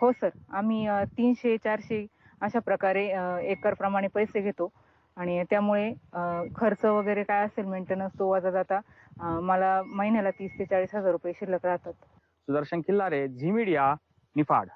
हो सर. आम्ही तीनशे चारशे अशा प्रकारे एकर प्रमाणे पैसे घेतो. आणि त्यामुळे खर्च वगैरे काय असेल मेंटेनन्स तो वजा जाता मला महिन्याला तीस ते चाळीस हजार रुपये शिल्लक राहतात. Sudarshan Killare Zee media Niphad.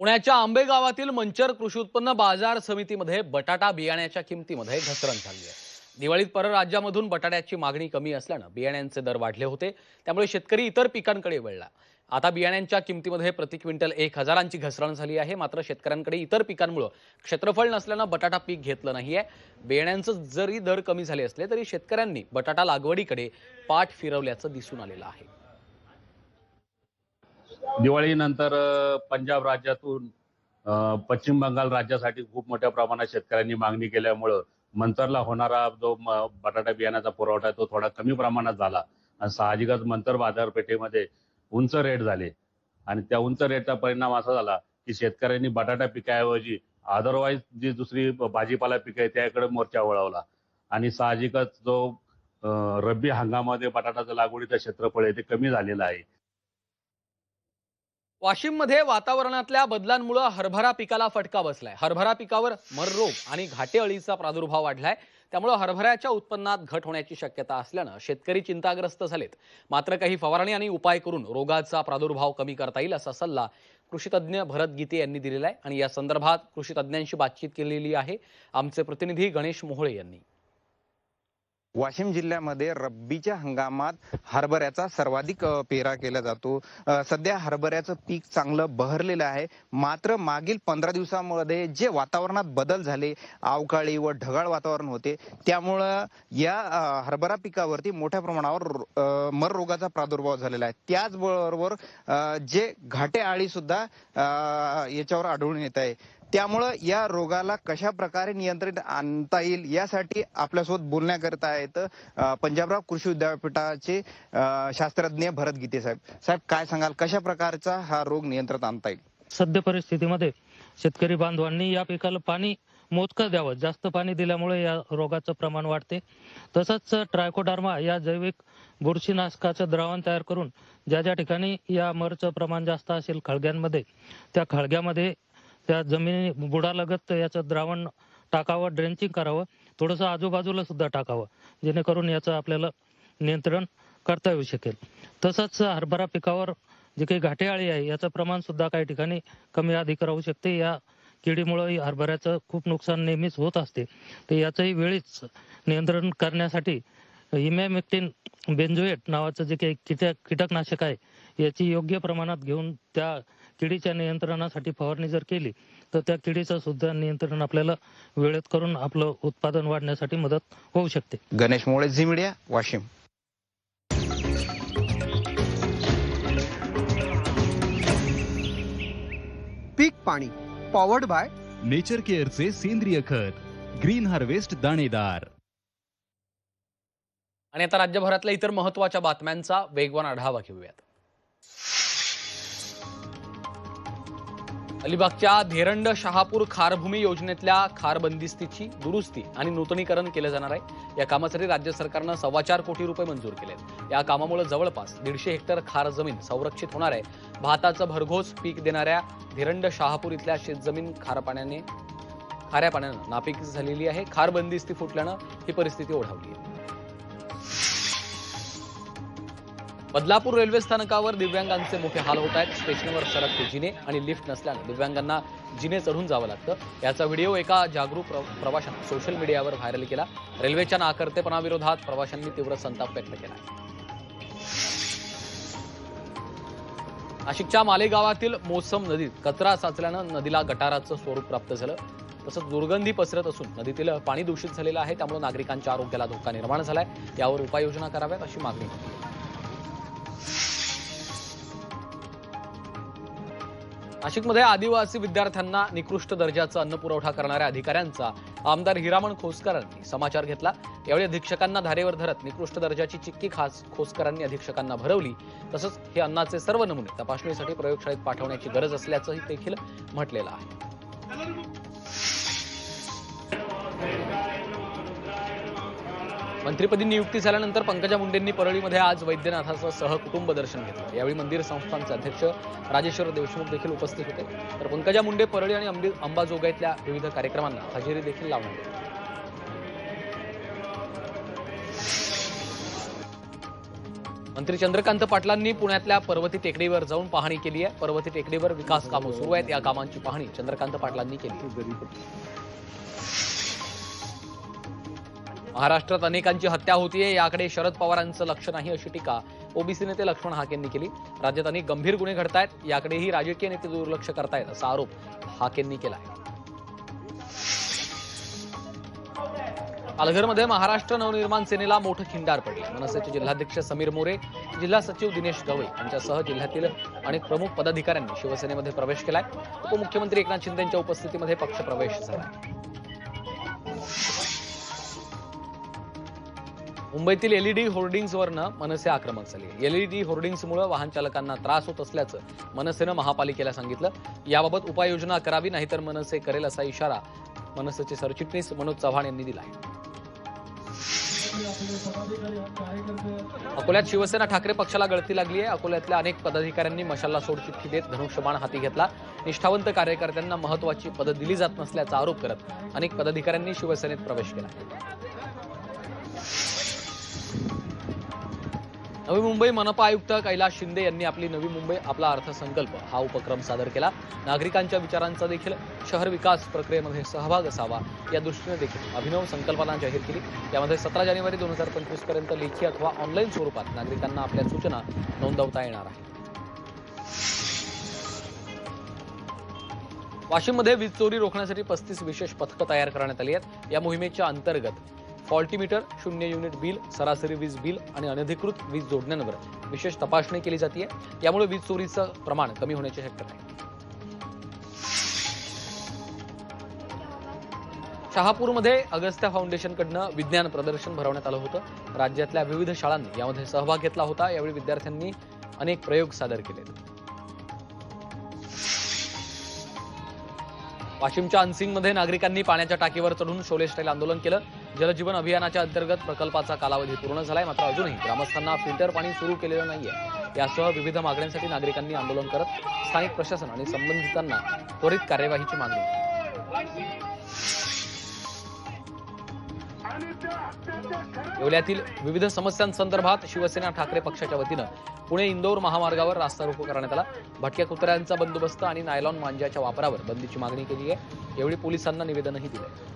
पुण्याच्या आंबे गावातील मंचर कृषी उत्पन्न बाजार समितीमध्ये बटाटा बियाण्याच्या किमतीमध्ये घसरण झाली आहे. दिवाळीत परराज्यामधून बटाट्याची मागणी कमी असल्यानं बियाण्यांचे दर वाढले होते. त्यामुळे शेतकरी इतर पिकांकडे वळला. आता बियाण्यांच्या किमतीमध्ये प्रति क्विंटल एक हजारांची घसरण झाली आहे. मात्र शेतकऱ्यांकडे इतर पिकांमुळे क्षेत्रफळ नसल्यानं बटाटा पीक घेतलं नाहीये. बियाण्यांचं जरी दर कमी झाले असले तरी शेतकऱ्यांनी बटाटा लागवडीकडे पाठ फिरवल्याचं दिसून आलेलं आहे. दिवाळीनंतर पंजाब राज्यातून पश्चिम बंगाल राज्यासाठी खूप मोठ्या प्रमाणात शेतकऱ्यांनी मागणी केल्यामुळं मंतरला होणारा जो बटाटा बियाण्याचा पुरवठा तो थोडा कमी प्रमाणात झाला. आणि साहजिकच मंतर बाजारपेठेमध्ये उंच रेट झाले. आणि त्या उंच रेटचा परिणाम असा झाला की शेतकऱ्यांनी बटाटा पिकाऐवजी अदरवाईज जी दुसरी भाजीपाला पिक आहे त्याकडे मोर्चा वळवला. आणि साहजिकच जो रब्बी हंगामामध्ये बटाटाचं लागवडीचं क्षेत्रफळ आहे ते कमी झालेलं आहे. वाशिममध्ये वातावरणातल्या बदलांमुळे हरभरा पिकाला फटका बसलाय. हरभरा पिकावर मर रोग आणि घाटे अळीचा प्रादुर्भाव वाढलाय. त्यामुळे हरभऱ्याच्या उत्पन्नात घट होण्याची शक्यता असल्यानं शेतकरी चिंताग्रस्त झालेत. मात्र काही फवारणी आणि उपाय करून रोगाचा प्रादुर्भाव कमी करता येईल असा सल्ला कृषीतज्ञ भरत गीते यांनी दिलेला आहे. आणि या संदर्भात कृषी तज्ज्ञांशी बातचीत केलेली आहे. आमचे प्रतिनिधी गणेश मोहोळे यांनी. वाशिम जिल्ह्यामध्ये रब्बीच्या हंगामात हरभऱ्याचा सर्वाधिक पेरा केला जातो. सध्या हरभऱ्याचं पीक चांगलं बहरलेलं आहे. मात्र मागील पंधरा दिवसामध्ये जे वातावरणात बदल झाले अवकाळी व ढगाळ वातावरण होते त्यामुळं या हरभरा पिकावरती मोठ्या प्रमाणावर अ, मर रोगाचा प्रादुर्भाव झालेला आहे. त्याचबरोबर जे घाटे आळी सुद्धा याच्यावर आढळून येत आहे. त्यामुळं या रोगाला कशा प्रकारे नियंत्रित आणता येईल यासाठी आपल्यासोबत बोलण्याकरिता आहेत पंजाबराव कृषी विद्यापीठाचे शास्त्रज्ञ भरत गीते साहेब. साहेब काय सांगाल? कशा प्रकारचा हा रोग नियंत्रणात आणता येईल? सद्य परिस्थितीमध्ये शेतकरी बांधवांनी या पिकाला पाणी मोजकं द्यावं. जास्त पाणी दिल्यामुळे या रोगाचं प्रमाण वाढते. तसंच ट्रायकोडार्मा या जैविक बुरशीनाशकाचं द्रावण तयार करून ज्या ज्या ठिकाणी या मरचं प्रमाण जास्त असेल खळग्यांमध्ये त्या खळग्यामध्ये त्या जमिनी बुडालगत याचं द्रावण टाकावं ड्रेंचिंग करावं थोडंसं आजूबाजूला सुद्धा टाकावं जेणेकरून याचं आपल्याला नियंत्रण करता येऊ शकेल. तसंच हरभरा पिकावर जे काही घाटे आळी आहे याचं प्रमाण सुद्धा काही ठिकाणी कमी अधिक राहू शकते. या किडीमुळे हरभऱ्याचं खूप नुकसान नेहमीच होत असते. तर याचंही वेळीच नियंत्रण करण्यासाठी इमॅमेक्टिन बेन्झोएट नावाचं जे काही कीटक कीटकनाशक आहे याची योग्य प्रमाणात घेऊन त्या किडीच्या नियंत्रणासाठी फवारणी जर केली तर त्या किडीचं सुद्धा नियंत्रण आपल्याला वेळेत करून आपलं उत्पादन वाढण्यासाठी मदत होऊ शकते. Ganesh Mole Zee media Washim. पीक पाणी पॉवर्ड बाय नेचर केअरचे सेंद्रिय खत ग्रीन हार्वेस्ट दाणेदार. आणि आता राज्यभरातल्या इतर महत्त्वाच्या बातम्यांचा वेगवान आढावा घेऊयात. अलिबागच्या धेरंड शहापूर खारभूमी योजनेतल्या खार बंदिस्तीची दुरुस्ती आणि नूतनीकरण केलं जाणार आहे. या कामासाठी राज्य सरकारनं सव्वा चार कोटी रुपये मंजूर केले या कामामुळे जवळपास दीडशे हेक्टर खार जमीन संरक्षित होणार आहे. भाताचं भरघोस पीक देणाऱ्या धेरंड शहापूर इथल्या शेतजमीन खार पाण्याने खाऱ्या पाण्यानं नापीक झालेली आहे. खार बंदिस्ती फुटल्यानं ही परिस्थिती ओढावली आहे. बदलापूर रेल्वे स्थानकावर दिव्यांगांचे मोठे हाल होत आहेत. स्टेशनवर सरकते जिने आणि लिफ्ट नसल्यानं दिव्यांगांना जिने चढून जावं लागतं. याचा व्हिडिओ एका जागरूक प्रवाशानं सोशल मीडियावर व्हायरल केला. रेल्वेच्या नाकर्तेपणाविरोधात प्रवाशांनी तीव्र संताप व्यक्त केला. नाशिकच्या मालेगावातील मोसम नदीत कचरा साचल्यानं नदीला गटाराचं स्वरूप प्राप्त झालं. तसंच दुर्गंधी पसरत असून नदीतील पाणी दूषित झालेलं आहे. त्यामुळे नागरिकांच्या आरोग्याला धोका निर्माण झालाय. यावर उपाययोजना कराव्यात अशी मागणी. नाशिकमध्ये आदिवासी विद्यार्थ्यांना निकृष्ट दर्जाचा अन्न पुरवठा करणाऱ्या अधिकाऱ्यांचा आमदार हिरामण खोसकरांनी समाचार घेतला. यावेळी अधीक्षकांना धारेवर धरत निकृष्ट दर्जाची चिक्की खास खोसकरांनी अधीक्षकांना भरवली. तसंच हे अन्नाचे सर्व नमुने तपासणीसाठी प्रयोगशाळेत पाठवण्याची गरज असल्याचंही देखील म्हटलेलं आहे. मंत्रीपदी नियुक्ती झाल्यानंतर पंकजा मुंडेंनी परळीमध्ये आज वैद्यनाथाचं सहकुटुंब दर्शन घेतलं. यावेळी मंदिर संस्थानचे अध्यक्ष राजेश्वर देशमुख देखील उपस्थित होते. तर पंकजा मुंडे परळी आणि अंबी अंबाजोगाईतल्या विविध कार्यक्रमांना हजेरी देखील लावण्यात आली. मंत्री चंद्रकांत पाटलांनी पुण्यातल्या पर्वती टेकडीवर जाऊन पाहणी केली आहे. पर्वती टेकडीवर विकास कामं सुरू आहेत. या कामांची पाहणी चंद्रकांत पाटलांनी केली. महाराष्ट्रात अनेकांची हत्या होतीये याकडे शरद पवारांचं लक्ष नाही अशी टीका ओबीसी नेते लक्ष्मण हाकेंनी केली. राज्यात अनेक गंभीर गुन्हे घडतायत याकडेही राजकीय नेते दुर्लक्ष करतायत असा आरोप हाकेंनी केला आहे पालघरमध्ये महाराष्ट्र नवनिर्माण सेनेला मोठं खिंडार पडले. मनसेचे जिल्हाध्यक्ष समीर मोरे जिल्हा सचिव दिनेश गवळी यांच्यासह जिल्ह्यातील अनेक प्रमुख पदाधिकाऱ्यांनी शिवसेनेमध्ये प्रवेश केलाय. उपमुख्यमंत्री एकनाथ शिंदेच्या उपस्थितीमध्ये पक्षप्रवेश झाला. मुंबईतील एलईडी होर्डिंग्सवरनं मनसे आक्रमक झाली. एलईडी होर्डिंग्समुळे वाहन चालकांना त्रास होत असल्याचं मनसेनं महापालिकेला सांगितलं. याबाबत उपाययोजना करावी नाहीतर मनसे करेल असा इशारा मनसेचे सरचिटणीस मनोज चव्हाण यांनी दिला आहे अकोल्यात शिवसेना ठाकरे पक्षाला गळती लागली आहे. अकोल्यातल्या अनेक पदाधिकाऱ्यांनी मशाला सोडचिठ्ठी देत धनुष्यबाण हाती घेतला. निष्ठावंत कार्यकर्त्यांना महत्वाची पदं दिली जात नसल्याचा आरोप करत अनेक पदाधिकाऱ्यांनी शिवसेनेत प्रवेश केला. नवी मुंबई मनपा आयुक्त कैलास शिंदे यांनी आपली नवी मुंबई आपला अर्थसंकल्प हा उपक्रम सादर केला. नागरिकांच्या विचारांचा देखील शहर विकास प्रक्रियेमध्ये सहभाग असावा या दृष्टीने देखील अभिनव संकल्पना जाहीर केली. यामध्ये सतरा जानेवारी दोन हजार पंचवीसपर्यंत लेखी अथवा ऑनलाईन स्वरूपात नागरिकांना आपल्या सूचना नोंदवता येणार आहे वाशिममध्ये वीज चोरी रोखण्यासाठी पस्तीस विशेष पथकं तयार करण्यात आली आहेत. या मोहिमेच्या अंतर्गत फॉल्टी मीटर शून्य युनिट बिल सरासरी वीज बिल आणि अनधिकृत वीज जोडण्यांवर विशेष तपासणी केली जाते यामुळे वीज चोरीचं प्रमाण कमी होण्याची शक्यता आहे. शहापूरमध्ये अगस्त्या फाउंडेशनकडनं विज्ञान प्रदर्शन भरवण्यात आलं होतं. राज्यातल्या विविध शाळांनी यामध्ये सहभाग घेतला होता. यावेळी विद्यार्थ्यांनी अनेक प्रयोग सादर केले वाशिमच्या अनसिंगमध्ये नागरिकांनी पाण्याच्या टाकीवर चढून शोले स्टाईल आंदोलन केलं. जलजीवन अभियानाच्या अंतर्गत प्रकल्पाचा कालावधी पूर्ण झालाय मात्र अजूनही ग्रामस्थांना फिल्टर पाणी सुरू केलेलं नाहीये. यासह विविध मागण्यांसाठी नागरिकांनी आंदोलन करत स्थानिक प्रशासन आणि संबंधितांना त्वरित कार्यवाहीची मागणी येवल्यातील विविध समस्यांसंदर्भात शिवसेना ठाकरे पक्षाच्या वतीनं पुणे इंदौर महामार्गावर रास्ता रोको करण्यात आला. भटक्या कुत्र्यांचा बंदोबस्त आणि नायलॉन मांजाच्या वापरावर बंदीची मागणी केली आहे. यावेळी पोलिसांना निवेदनही दिलं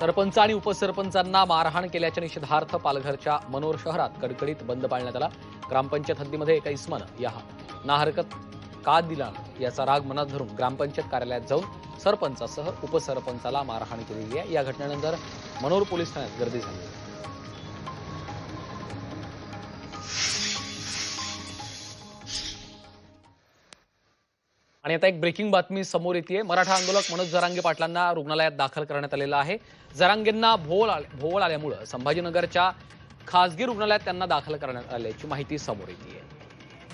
सरपंच आणि उपसरपंचांना मारहाण केल्याच्या निषेधार्थ पालघरच्या मनोर शहरात कडकडीत बंद पाळण्यात आला. ग्रामपंचायत हद्दीमध्ये एका इस्मानं या ना हरकत का दिला याचा राग मनात धरून ग्रामपंचायत कार्यालयात जाऊन सरपंचासह उपसरपंचाला मारहाण केलेली आहे. या घटनेनंतर मनोर पोलीस ठाण्यात गर्दी झाली. आणि आता एक ब्रेकिंग बातमी समोर येते मराठा आंदोलक मनोज जरांगे पाटलांना रुग्णालयात दाखल करण्यात आलेलं आहे. जरांगेंना भोवळ भोवळ आल्यामुळं संभाजीनगरच्या खासगी रुग्णालयात त्यांना दाखल करण्यात आल्याची माहिती समोर येते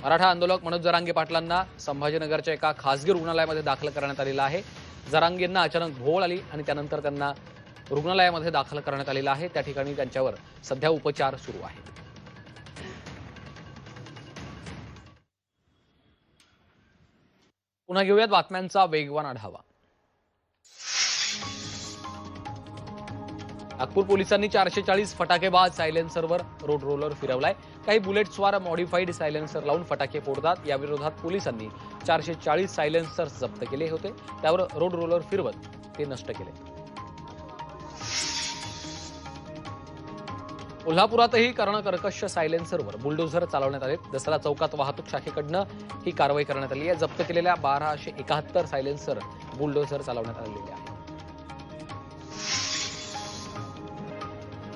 मराठा आंदोलक मनोज जरांगे पाटलांना संभाजीनगरच्या एका खासगी रुग्णालयामध्ये दाखल करण्यात आलेलं आहे. जरांगेंना अचानक भोवळ आली आणि त्यानंतर त्यांना रुग्णालयामध्ये दाखल करण्यात आलेलं आहे. त्या ठिकाणी त्यांच्यावर सध्या उपचार सुरू आहेत. पुन्हा घेऊयात बातम्यांचा वेगवान आढावा. नागपूर पोलिसांनी चारशे चाळीस फटाकेबाज सायलेन्सरवर रोड रोलर फिरवलाय. काही बुलेटस्वार मॉडिफाईड सायलेन्सर लावून फटाके फोडतात. या विरोधात पोलिसांनी चारशे चाळीस सायलेन्सर जप्त केले होते. त्यावर रोड रोलर फिरवत ते नष्ट केले. कोल्हापुरातही कर्णकर्कश सायलेन्सरवर बुलडोझर चालवण्यात आले. दसरा चौकात वाहतूक शाखेकडनं ही कारवाई करण्यात आली आहे. जप्त केलेल्या बाराशे एकाहत्तर सायलेन्सर बुलडोझर चालवण्यात आलेले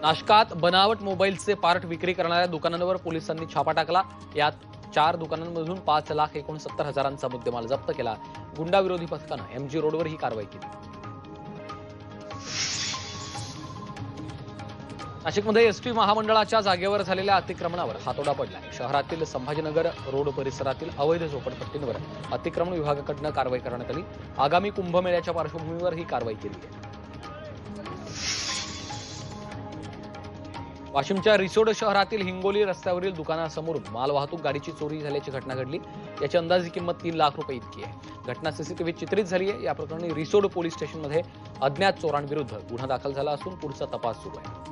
नाशकात बनावट मोबाईलचे पार्ट विक्री करणाऱ्या दुकानांवर पोलिसांनी छापा टाकला. यात चार दुकानांमधून पाच लाख एकोणसत्तर हजारांचा मुद्देमाल जप्त केला. गुंडाविरोधी पथकानं एमजी रोडवर ही कारवाई केली. नाशिकमध्ये एसटी महामंडळाच्या जागेवर झालेल्या अतिक्रमणावर हातोडा पडलाय शहरातील संभाजीनगर रोड परिसरातील अवैध झोपडपट्टींवर अतिक्रमण विभागाकडनं कारवाई करण्यात आली. आगामी कुंभमेळ्याच्या पार्श्वभूमीवर ही कारवाई केली आहे. वाशिमच्या रिसोड शहरातील हिंगोली रस्त्यावरील दुकानासमोरून मालवाहतूक गाडीची चोरी झाल्याची घटना घडली. याची अंदाजी किंमत तीन लाख रुपये इतकी आहे. घटना सीसीटीव्ही चित्रित झाली आहे. या प्रकरणी रिसोड पोलीस स्टेशनमध्ये अज्ञात चोरांविरुद्ध गुन्हा दाखल झाला असून पुढचा तपास सुरू आहे.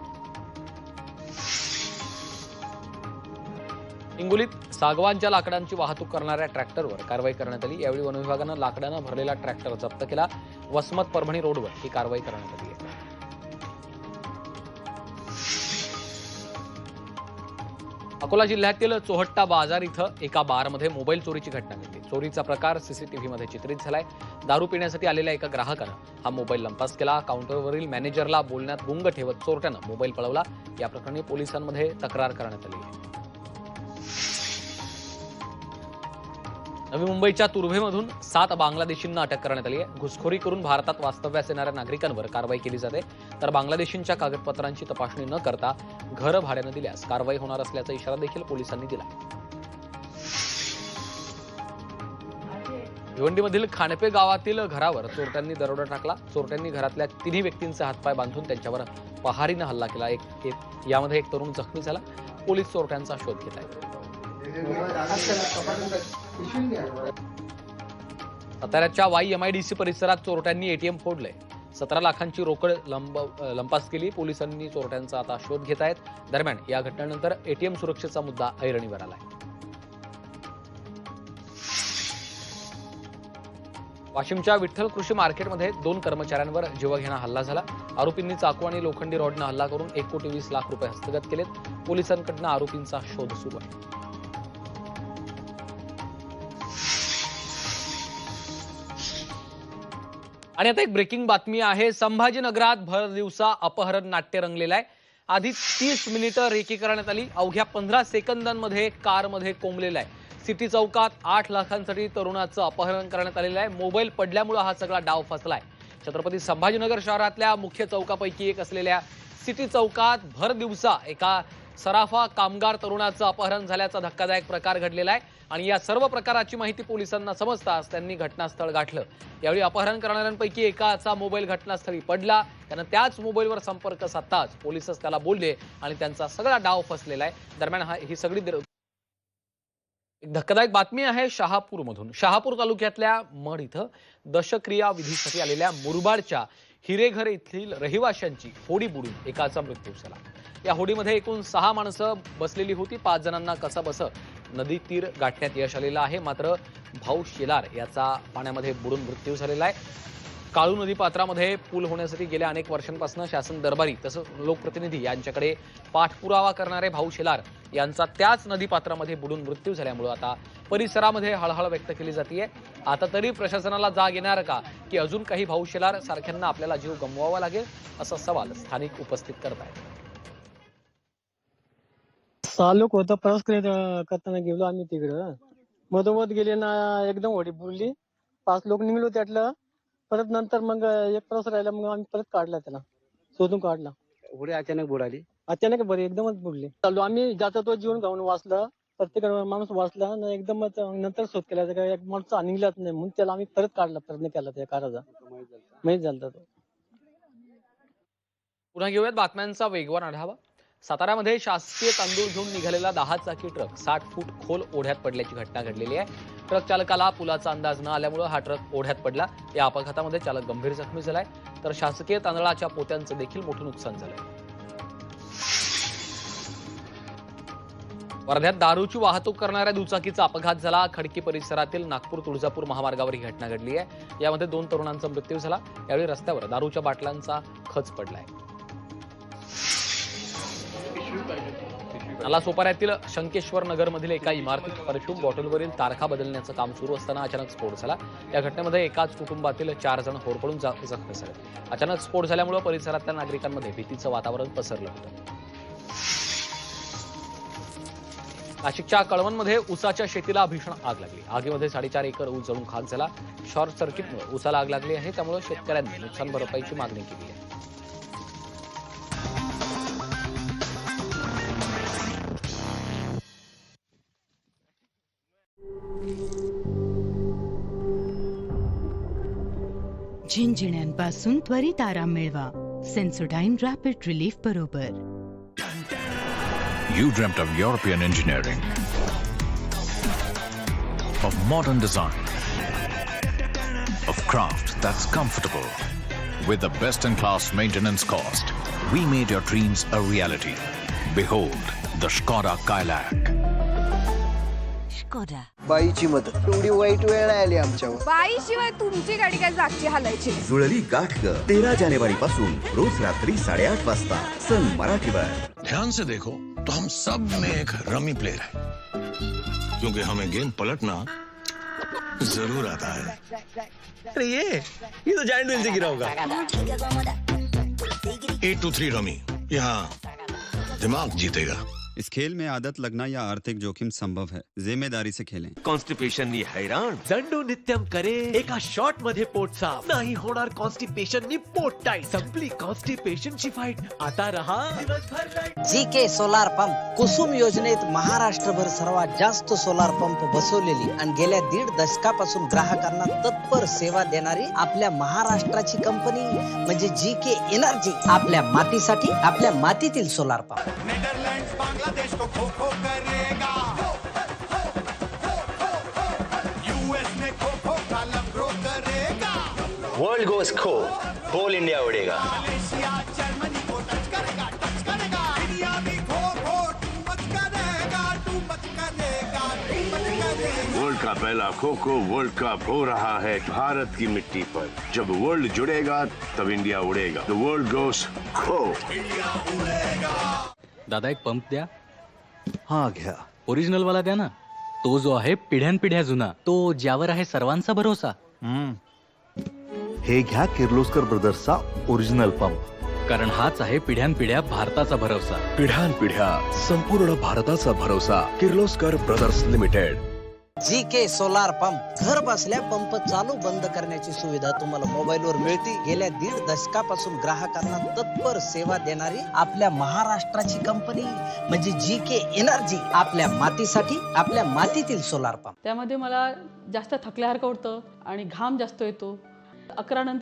हिंगोलीत सागवानच्या लाकडांची वाहतूक करणाऱ्या ट्रॅक्टरवर कारवाई करण्यात आली. यावेळी वनविभागानं लाकडानं भरलेला ट्रॅक्टर जप्त केला. वसमत परभणी रोडवर ही कारवाई करण्यात आली. अकोला जिल्ह्यातील चोहट्टा बाजार इथं एका बारमध्ये मोबाईल चोरीची घटना घडली. चोरीचा प्रकार सीसीटीव्हीमध्ये चित्रित झालाय. दारू पिण्यासाठी आलेल्या एका ग्राहकानं हा मोबाईल लंपास केला. काउंटरवरील मॅनेजरला बोलण्यात गुंग ठेवत चोरट्यानं मोबाईल पळवला. या प्रकरणी पोलिसांमध्ये तक्रार करण्यात आली आहे. नवी मुंबईच्या तुर्भेमधून सात बांगलादेशींना अटक करण्यात आली आहे. घुसखोरी करून भारतात वास्तव्यास येणाऱ्या नागरिकांवर कारवाई केली जाते. तर बांगलादेशींच्या कागदपत्रांची तपासणी न करता घर भाड्यानं दिल्यास कारवाई होणार असल्याचा इशारा देखील पोलिसांनी दिला. भिवंडीमधील खाणपे गावातील घरावर चोरट्यांनी दरोडा टाकला. चोरट्यांनी घरातल्या तिन्ही व्यक्तींचे हातपाय बांधून त्यांच्यावर पहारीनं हल्ला केला. एक एक यामध्ये एक तरुण जखमी झाला. पोलीस चोरट्यांचा शोध घेत आहेत. साताऱ्याच्या वाई एमआयडीसी परिसरात चोरट्यांनी एटीएम फोडले. सतरा लाखांची रोकड लंब लंपास केली. पोलिसांनी चोरट्यांचा आता शोध घेत आहेत. दरम्यान या घटनेनंतर एटीएम सुरक्षेचा मुद्दा ऐरणीवर आलाय. वाशिमच्या विठ्ठल कृषी मार्केटमध्ये दोन कर्मचाऱ्यांवर जीवघेणा हल्ला झाला. आरोपींनी चाकू आणि लोखंडी रॉडनं हल्ला करून एक कोटी वीस लाख रुपये हस्तगत केलेत. पोलिसांकडनं आरोपींचा शोध सुरू आहे. आणि आता एक ब्रेकिंग बातमी आहे. संभाजीनगरात भर दिवसा अपहरण नाट्य रंगलेलं आहे. आधी तीस मिनिटं रेकी करण्यात आली. अवघ्या पंधरा सेकंदांमध्ये कारमध्ये कोंबलेलं आहे. सिटी चौकात आठ लाखांसाठी तरुणाचं अपहरण करण्यात आलेलं आहे. मोबाईल पडल्यामुळं हा सगळा डाव फसलाय. छत्रपती संभाजीनगर शहरातल्या मुख्य चौकापैकी एक असलेल्या सिटी चौकात भर दिवसा एका सराफा कामगार तरुणाचं अपहरण झाल्याचा धक्कादायक प्रकार घडलेला आहे. आणि या सर्व प्रकाराची माहिती पोलिसांना समजताच त्यांनी घटनास्थळ गाठलं. यावेळी अपहरण करणाऱ्यांपैकी एकाचा मोबाईल घटनास्थळी पडला. त्यानं त्याच मोबाईलवर संपर्क साधताच पोलिसच त्याला बोलले आणि त्यांचा सगळा डाव फसलेला आहे. दरम्यान हा ही सगळी एक धक्कादायक बातमी आहे शहापूरमधून. शहापूर तालुक्यातल्या मड इथं दशक्रिया विधीसाठी आलेल्या मुरबाडच्या हिरेघर येथील रहिवाशांची होडी बुडून एकाचा मृत्यू झाला. या होडीमध्ये एकूण सहा माणसं बसलेली होती. पाच जणांना कसं बस नदी तीर गाठण्यात यश आलेलं आहे. मात्र भाऊ शेलार याचा पाण्यामध्ये बुडून मृत्यू झालेला आहे. काळू नदी पात्रामध्ये पूल होण्यासाठी गेल्या अनेक वर्षांपासून शासन दरबारी तसंच लोकप्रतिनिधी यांच्याकडे पाठपुरावा करणारे भाऊ शेलार यांचा त्याच नदीपात्रामध्ये बुडून मृत्यू झाल्यामुळं आता परिसरामध्ये हळहळ व्यक्त केली जाते आता तरी प्रशासनाला जाग येणार का? की अजून काही भाऊ शेलार सारख्यांना आपल्याला जीव गमवावा लागेल? असा सवाल स्थानिक उपस्थित करत आहेत सहा लोक होतं प्रवास करत करताना गेलो आम्ही तिकडं. मधोमध गेले ना एकदम होडी बुडली. पाच लोक निघलो त्यातलं. परत नंतर मग एक प्रवास राहिला मग आम्ही परत काढला त्याला. शोधून काढला. होडी अचानक बुडाली? अचानक बरे एकदमच बुडले. चाललो आम्ही ज्याचा तो जीवन गाऊन वाचला प्रत्येक माणूस वाचला आणि एकदमच नंतर शोध केला. तर एक माणूस निघलाच नाही म्हणून त्याला आम्ही परत काढला प्रयत्न केला त्या काराचा. माहीत झाला तो. पुन्हा घेऊयात बातम्यांचा वेगवान आढावा. साताऱ्यामध्ये शासकीय तांदूळ घेऊन निघालेला दहा चाकी ट्रक साठ फूट खोल ओढ्यात पडल्याची घटना घडलेली आहे. ट्रक चालकाला पुलाचा अंदाज न आल्यामुळे हा ट्रक ओढ्यात पडला. या अपघातामध्ये चालक गंभीर जखमी झालाय. तर शासकीय तांदळाच्या पोत्यांचं देखील मोठं नुकसान झालंय. वर्ध्यात दारूची वाहतूक करणाऱ्या दुचाकीचा अपघात झाला. खडकी परिसरातील नागपूर तुळजापूर महामार्गावर ही घटना घडली आहे. यामध्ये दोन तरुणांचा मृत्यू झाला. यावेळी रस्त्यावर दारूच्या बाटल्यांचा खच पडलाय. नालासोपाऱ्यातील शंकेश्वर नगर मधील एका इमारतीत परफ्यूम बॉटलवरील तारखा बदलण्याचं काम सुरू असताना अचानक स्फोट झाला. या घटनेमध्ये एकाच कुटुंबातील चार जण होरपळून जखमी झाले. अचानक स्फोट झाल्यामुळे परिसरातल्या नागरिकांमध्ये भीतीचं वातावरण पसरलं होतं. नाशिकच्या कळवणमध्ये उसाच्या शेतीला भीषण आग लागली. आगीमध्ये साडेचार एकर ऊस जळून खाक झाला. शॉर्ट सर्किटमुळे उसाला आग लागली आहे. त्यामुळे शेतकऱ्यांनी नुकसान भरपाईची मागणी केली आहे. झिंझिण्यांपासून त्वरित आराम मिळवा सेन्सोडाईन रॅपिड रिलीफ बरोबर You dreamt of European engineering, of modern design, of craft that's comfortable. With the best in class maintenance cost, we made your dreams a reality. Behold the Skoda Kailak. बाईची मदत. एवढी वाईट वेळ आली आमच्यावर. बाईशिवाय तुमची गाडी काय जागची हालायची जुळली गाठ ग. तेरा जानेवारी पासून रोज रात्री साडेआठ वाजता सन मराठीवर. ध्यान से देखो तो हम सब में एक रमी प्लेयर है. क्योंकि हमें गेम पलटना जरूर आता है. अरे ये ये तो जायंट व्हील से गिरा होगा। A two three rummy. यहाँ दिमाग जीतेगा। इस खेल में आदत लगना या आर्थिक जोखिम संभव है। ज़िम्मेदारी से खेलें। कॉन्स्टिपेशन हैराण दंडो नित्यम करे। एका शॉट मध्ये पोट साफ़। नाही होणार कॉन्स्टिपेशन नी पोट टाईट। संपली कॉन्स्टिपेशन ची फाईट। आता रहा जी के सोलार पंप कुसुम योजनेत महाराष्ट्रभर सर्वात जास्त सोलार पंप बसवलेली आणि गेल्या दीड दशकापासून ग्राहकांना तत्पर सेवा देणारी आपल्या महाराष्ट्राची कंपनी म्हणजे जी के एनर्जी आपल्या मातीसाठी आपल्या मातीतील solar pump world goes kho whole India उडेगा। World का पहला खो खो वर्ल्ड कप हो रहा है भारत की मिट्टी पर। जब वर्ल्ड जुड़ेगा तब इंडिया उड़ेगा। द वर्ल्ड गोस खो दादा एक पंप द्या। हा घ्या. ओरिजिनल वाला द्या ना. तो जो आहे पिढ्यानपिढ्या जुना. तो ज्यावर आहे सर्वांचा भरोसा. हे घ्या किर्लोस्कर ब्रदर्सचा ओरिजिनल पंप कारण हाच आहे पिढ्यानपिढ्या भारताचा भरोसा. पिढ्यान पिढ्या संपूर्ण भारताचा भरोसा Kirloskar brothers limited. G K solar pump घर बसल्या पंप चालू बंद करण्याची सुविधा तुम्हाला मोबाईलवर मिळते. गेल्या दीड दशकापासून ग्राहकांना तत्पर सेवा देणारी आपल्या महाराष्ट्राची कंपनी म्हणजे जी के एनर्जी आपल्या मातीसाठी आपल्या मातीतील सोलार पंप त्यामध्ये मला जास्त थकल्यासारखं होतं आणि घाम जास्त येतो. अकरा नंतर